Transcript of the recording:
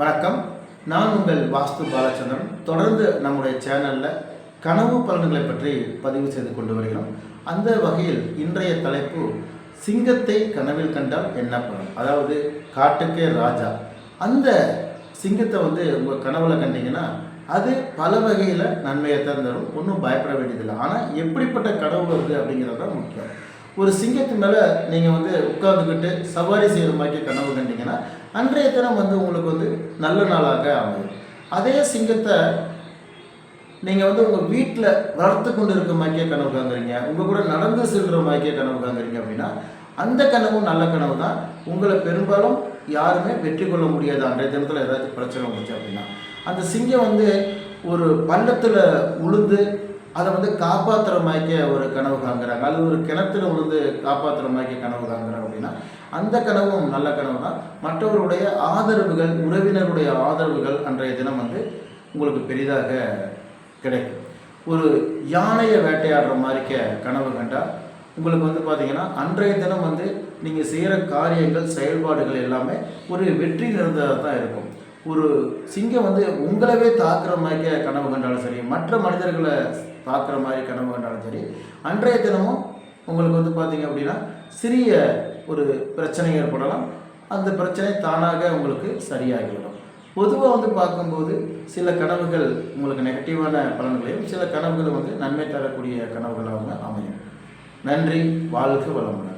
வணக்கம். நான் உங்கள் வாஸ்து பாலச்சந்திரன். தொடர்ந்து நம்முடைய சேனலில் கனவு பலன்களை பற்றி பதிவு செய்து கொண்டு வருகிறோம். அந்த வகையில் இன்றைய தலைப்பு சிங்கத்தை கனவில் கண்டால் என்ன பலன்? அதாவது காட்டுக்கே ராஜா. அந்த சிங்கத்தை வந்து உங்கள் கனவுல கண்டிங்கன்னா அது பல வகையில் நன்மையை தான் தரும் ஒன்றும் பயப்பட வேண்டியதில்லை. ஆனால் எப்படிப்பட்ட கனவு வருது அப்படிங்கிறது தான் முக்கியம். ஒரு சிங்கத்து மேலே நீங்கள் வந்து உட்காந்துக்கிட்டு சவாரி செய்கிற மாதிரி கனவு கண்டிங்கன்னா அன்றைய தினம் வந்து உங்களுக்கு வந்து நல்ல நாளாக அமையும். அதே சிங்கத்தை நீங்கள் வந்து உங்கள் வீட்டில் வளர்த்து கொண்டு இருக்க மாதிரியே கனவு காங்குறீங்க உங்கள் கூட நடந்து செல்கிற மாதிரியே கனவு காங்குறீங்க அப்படின்னா அந்த கனவும் நல்ல கனவு தான். உங்களை பெரும்பாலும் யாருமே வெற்றி கொள்ள முடியாது. அன்றைய தினத்தில் ஏதாச்சும் பிரச்சனை வந்துச்சு அப்படின்னா அந்த சிங்கம் வந்து ஒரு பள்ளத்தில் உளுந்து அதை வந்து காப்பாற்றுற மாதிரிக்கே ஒரு கனவு காங்குறாங்க அல்லது ஒரு கிணத்துல விழுந்து காப்பாற்றுற கனவு காங்குறாங்க அப்படின்னா அந்த கனவும் நல்ல கனவு தான் மற்றவருடைய ஆதரவுகள் உறவினருடைய ஆதரவுகள் அன்றைய தினம் வந்து உங்களுக்கு பெரிதாக கிடைக்கும். ஒரு யானையை வேட்டையாடுற மாதிரிக்க கனவு கண்டால் உங்களுக்கு வந்து பார்த்தீங்கன்னா அன்றைய தினம் வந்து நீங்கள் செய்கிற காரியங்கள் செயல்பாடுகள் எல்லாமே ஒரு வெற்றி நிறைந்ததாக தான் இருக்கும். ஒரு சிங்கம் வந்து உங்களவே தாக்குற மாதிரி கனவு கண்டாலும் சரி மற்ற மனிதர்களை பார்க்குற மாதிரி கனவு கண்டாலும் சரி அன்றைய தினமும் உங்களுக்கு வந்து பார்த்தீங்க அப்படின்னா சிறிய ஒரு பிரச்சனை ஏற்படலாம். அந்த பிரச்சனை தானாக உங்களுக்கு சரியாகிவிடும். பொதுவாக வந்து பார்க்கும்போது சில கனவுகள் உங்களுக்கு நெகட்டிவான பலன்களையும் சில கனவுகள் வந்து நன்மை தரக்கூடிய கனவுகளாக அமையும். நன்றி வாழ்க வளமுடன்.